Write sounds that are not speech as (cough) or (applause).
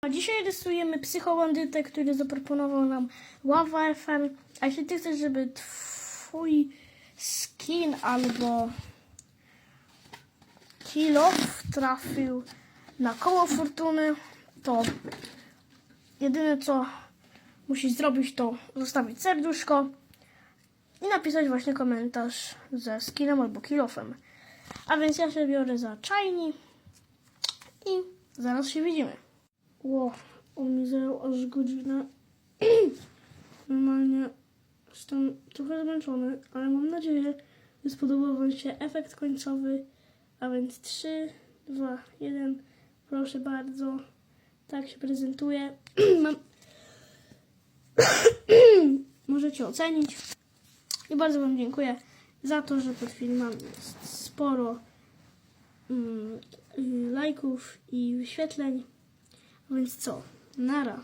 A dzisiaj rysujemy psychobandytę, który zaproponował nam Lava FM. A jeśli ty chcesz, żeby twój skin albo kilo trafił na koło fortuny, to jedyne co musisz zrobić, to zostawić serduszko i napisać właśnie komentarz ze skinem albo kilofem. A więc ja się biorę za czajni i zaraz się widzimy. Ło, on mi zajął aż godzinę. (clears throat) Normalnie jestem trochę zmęczony, ale mam nadzieję, że spodobał Wam się efekt końcowy. A więc 3, 2, 1. Proszę bardzo. Tak się prezentuje. (clears throat) mam... (clears throat) Możecie ocenić. I bardzo Wam dziękuję za to, że pod filmem jest sporo mm, lajków i wyświetleń. A więc co? Nara.